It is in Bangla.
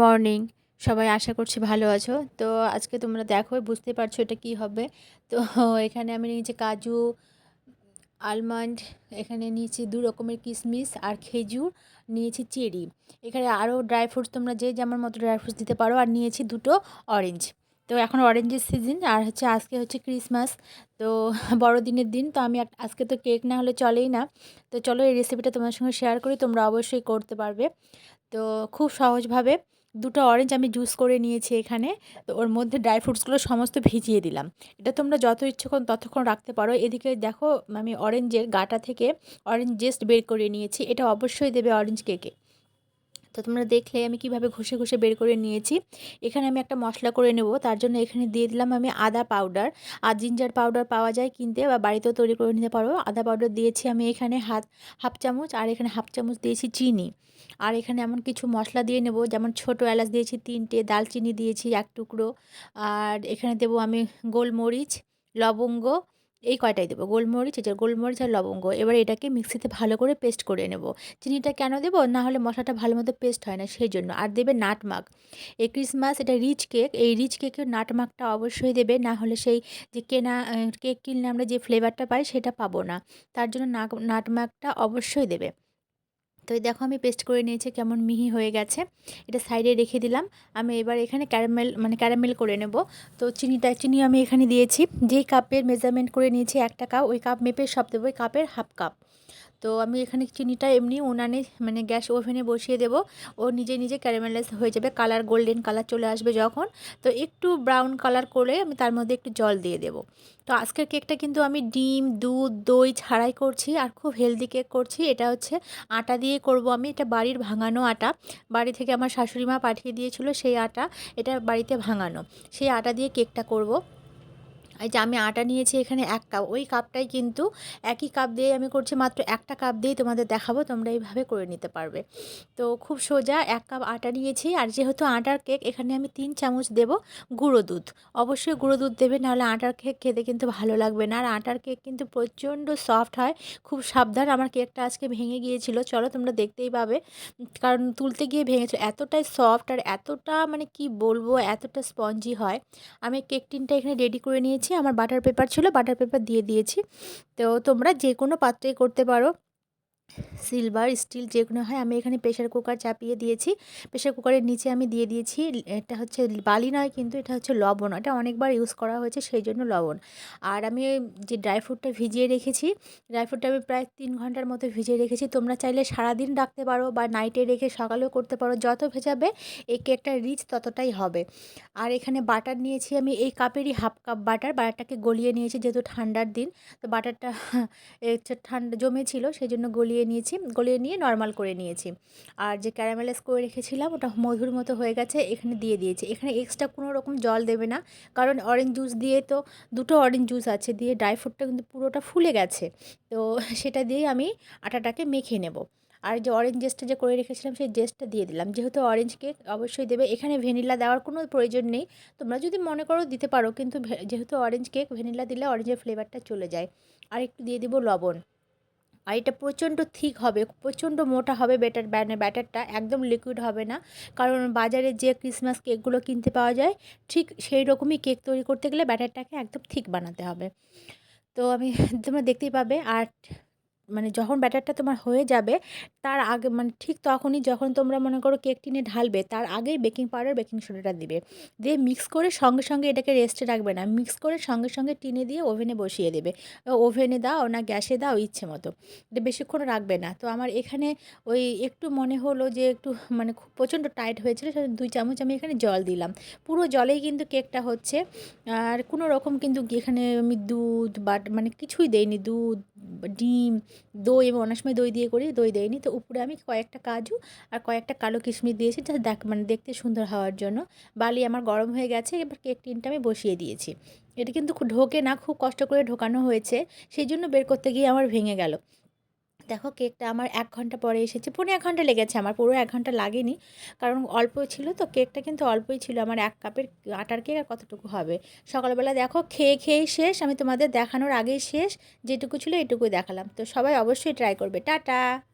মর্নিং, সবাই আশা করছি ভালো আছো। তো আজকে তোমরা দেখো, বুঝতে পারছ এটা কি হবে। তো এখানে আমি নিয়েছি কাজু আলমন্ড এখানে নিয়েছি দু রকমের কিশমিশ আর খেজুর, নিয়েছি চেরি। এখানে আরও ড্রাই ফ্রুটস তোমরা যে যেমন মতো ড্রাই ফ্রুটস দিতে পারো, আর নিয়েছি দুটো অরেঞ্জ তো এখন অরেঞ্জের সিজন আর হচ্ছে আজকে হচ্ছে ক্রিসমাস তো বড়দিনের দিন, তো আমি আজকে তো কেক না হলে চলেই না। তো চলো এই রেসিপিটা তোমার সঙ্গে শেয়ার করি, তোমরা অবশ্যই করতে পারবে। তো খুব সহজভাবে দুটো অরেঞ্জ আমি জুস করে নিয়েছি এখানে। তো ওর মধ্যে ড্রাই ফ্রুটসগুলো সমস্ত ভিজিয়ে দিলাম। এটা তোমরা যত ইচ্ছুক্ষণ ততক্ষণ রাখতে পারো। এদিকে দেখো, আমি অরেঞ্জের গাটা থেকে অরেঞ্জ জেস্ট বের করে নিয়েছি। এটা অবশ্যই দেবে অরেঞ্জ কেকে তো তোমরা দেখলে আমি কীভাবে ঘষে ঘষে বের করে নিয়েছি। এখানে আমি একটা মশলা করে নেব, তার জন্য এখানে দিয়ে দিলাম আমি আদা পাউডার আর জিঞ্জার পাউডার পাওয়া যায় কিনতে বা বাড়িতেও তৈরি করে নিতে পারো। আদা পাউডার দিয়েছি আমি এখানে হাত হাফ চামচ আর এখানে হাফ চামচ দিয়েছি চিনি। আর এখানে এমন কিছু মশলা দিয়ে নেব, যেমন ছোটো এলাচ দিয়েছি তিনটে দালচিনি দিয়েছি এক টুকরো। আর এখানে দেবো আমি গোলমরিচ, লবঙ্গ এই কয়টাই দেবো? গোলমরিচ যে গোলমরিচ আর লবঙ্গ। এবার এটাকে মিক্সিতে ভালো করে পেস্ট করে নেব। চিনিটা কেন দেবো? না হলে মশলাটা ভালো মতো পেস্ট হয় না, সেই জন্য। আর দেবে নাটমাগ। এই ক্রিসমাস এটা রিচ কেক। এই রিচ কেকের নাটমাগটা অবশ্যই দেবে। না হলে সেই যে কেনা কেক কিনলে আমরা যে ফ্লেভারটা পাই সেটা পাবো না। তার জন্য নাটমাগটা অবশ্যই দেবে। তো এই দেখো আমি পেস্ট করে নিয়েছি, কেমন মিহি হয়ে গেছে। এটা সাইডে রেখে দিলাম। আমি এবার এখানে ক্যারামেল মানে ক্যারামেল করে নেব। তো চিনিটা, চিনি আমি এখানে দিয়েছি। যেই কাপের মেজারমেন্ট করে নিয়েছি, একটা কাপ ওই কাপ মেপে সব দেবো, ওই কাপের হাফ কাপ তো আমি এখানে চিনিটা এমনি উনানে মানে গ্যাস ওভেনে বসিয়ে দেব। ও নিজে নিজে ক্যারামেলাইজ হয়ে যাবে, কালার গোল্ডেন কালার চলে আসবে যখন। তো একটু ব্রাউন কালার করে আমি তার মধ্যে একটু জল দিয়ে দেব। তো আজকের কেকটা কিন্তু আমি ডিম, দুধ, দই ছাড়াই করছি আর খুব হেলদি কেক করছি। এটা হচ্ছে আটা দিয়ে করব আমি। এটা বাড়ির ভাঙানো আটা। বাড়ি থেকে আমার শাশুড়ি মা পাঠিয়ে দিয়েছিল সেই আটা। এটা বাড়িতে ভাঙানো। সেই আটা দিয়ে কেকটা করব। এই যে আমি আটা নিয়েছি এখানে এক কাপ, ওই কাপটাই কিন্তু একই কাপ দিয়ে আমি করছি, মাত্র একটা কাপ দিয়েই তোমাদের দেখাবো, তোমরা এইভাবে করে নিতে পারবে। তো খুব সোজা এক কাপ আটা নিয়েছি, আর যেহেতু আটার কেক, এখানে আমি তিন চামচ দেব গুঁড়ো দুধ। অবশ্যই গুঁড়ো দুধ দেবে, নাহলে আটার কেক খেতে কিন্তু ভালো লাগবে না, আর আটার কেক কিন্তু প্রচণ্ড সফট হয়, খুব সাবধান, আমার কেকটা আজকে ভেঙে গিয়েছিল, চলো তোমরা দেখতেই পাবে, কারণ তুলতে গিয়ে ভেঙেছিল এতটাই সফট আর এতটা মানে কি বলব, এতটা স্পঞ্জি হয়। আমি কেক টিনটা এখানে রেডি করে নিয়েছি আমার বাটার পেপার ছিল বাটার পেপার দিয়ে দিয়েছি। তো তোমরা যে কোনো পাত্রেই করতে পারো। সিলভার স্টিল যে কোনো হয়, আমি এখানে প্রেশার কুকার চাপিয়ে দিয়েছি। প্রেশার কুকারের নিচে আমি দিয়ে দিয়েছি, এটা হচ্ছে বালি নয় কিন্তু এটা হচ্ছে লবণ। এটা অনেকবার ইউজ করা হয়েছে, সেই জন্য লবণ। আর আমি যে ড্রাই ফ্রুটটা ভিজিয়ে রেখেছি ড্রাই ফ্রুটটা আমি প্রায় তিন ঘণ্টার মতো ভিজিয়ে রেখেছি। তোমরা চাইলে সারাদিন রাখতে পারো বা নাইটে রেখে সকালেও করতে পারো, যত ভেজাবে এই কেকটা রিচ ততটাই হবে। আর এখানে বাটার নিয়েছি আমি, এই কাপেরই হাফ কাপ বাটার বাটারটাকে গলিয়ে নিয়েছি যেহেতু ঠান্ডার দিন, তো বাটারটা ঠান্ডা জমেছিল, সেই জন্য গলিয়ে গলিয়ে নিয়েছি, গলিয়ে নিয়ে নর্মাল করে নিয়েছি। আর যে ক্যারামেলাইজ করে রেখেছিলাম, ওটা মধুর মতো হয়ে গেছে, এখানে দিয়ে দিয়েছি। এখানে এক্সট্রা কোনো রকম জল দেবে না, কারণ অরেঞ্জ জুস দিয়ে তো দুটো অরেঞ্জ জুস আছে, দিয়ে ড্রাই ফ্রুটটা কিন্তু পুরোটা ফুলে গেছে। তো সেটা দিয়েই আমি আটাটাকে মেখে নেব। আর যে অরেঞ্জ জেসটা যে করে রেখেছিলাম, সেই জেসটা দিয়ে দিলাম। যেহেতু অরেঞ্জ কেক অবশ্যই দেবে, এখানে ভ্যানিলা দেওয়ার কোনো প্রয়োজন নেই। তোমরা যদি মনে করো দিতে পারো, কিন্তু যেহেতু অরেঞ্জ কেক ভ্যানিলা দিলে অরেঞ্জের ফ্লেভারটা চলে যায়। আর একটু দিয়ে দিব লবণ। আর এটা প্রচণ্ড থিক হবে, প্রচণ্ড মোটা হবে ব্যাটার ব্যাটারটা একদম লিকুইড হবে না। কারণ বাজারে যে ক্রিসমাস কেকগুলো কিনতে পাওয়া যায়, ঠিক সেই রকমই কেক তৈরি করতে গেলে ব্যাটারটাকে একদম থিক বানাতে হবে। তো আমি, তোমরা দেখতেই পাবে আর মানে যখন ব্যাটারটা তোমার হয়ে যাবে, তার আগে মানে ঠিক তখনই যখন তোমরা মনে করো কেক টিনে ঢালবে, তার আগেই বেকিং পাউডার বেকিং সোডাটা দিবে। দিয়ে মিক্স করে সঙ্গে সঙ্গে এটাকে রেস্টে রাখবে না মিক্স করে সঙ্গে সঙ্গে টিনে দিয়ে ওভেনে বসিয়ে দেবে। ওভেনে দাও না গ্যাসে দাও, ইচ্ছে মতো। এটা বেশিক্ষণ রাখবে না। তো আমার এখানে ওই একটু মনে হলো যে একটু মানে খুব প্রচণ্ড টাইট হয়েছিল দুই চামচ আমি এখানে জল দিলাম। পুরো জলেই কিন্তু কেকটা হচ্ছে। আর কোনো রকম কিন্তু এখানে আমি দুধ বা মানে কিছুই দেইনি, দুধ ডিম, দই এবং অনেক সময় দই দিয়ে করি, দই দেয়নি তো উপরে আমি কয়েকটা কাজু আর কয়েকটা কালো কিশমিশ দিয়েছি, যা দেখ মানে দেখতে সুন্দর হওয়ার জন্য। বালি আমার গরম হয়ে গেছে, এবার কেক টিনটা আমি বসিয়ে দিয়েছি। এটা কিন্তু ঢোকে না, খুব কষ্ট করে ঢোকানো হয়েছে, সেই জন্য বের করতে গিয়ে আমার ভেঙে গেল। দেখো কেকটা আমার এক ঘণ্টা পরে এসেছে পনেরো এক ঘণ্টা লেগেছে আমার, পুরো এক ঘণ্টা লাগেনি। কারণ অল্প ছিল তো, কেকটা কিন্তু অল্পই ছিল, আমার এক কাপের আটার কেক আর কতটুকু হবে? সকালবেলা দেখো, খেয়ে খেয়ে শেষ, আমি তোমাদের দেখানোর আগেই শেষ, যেটুকু ছিল এটুকুই দেখালাম। তো সবাই অবশ্যই ট্রাই করবে। টাটা!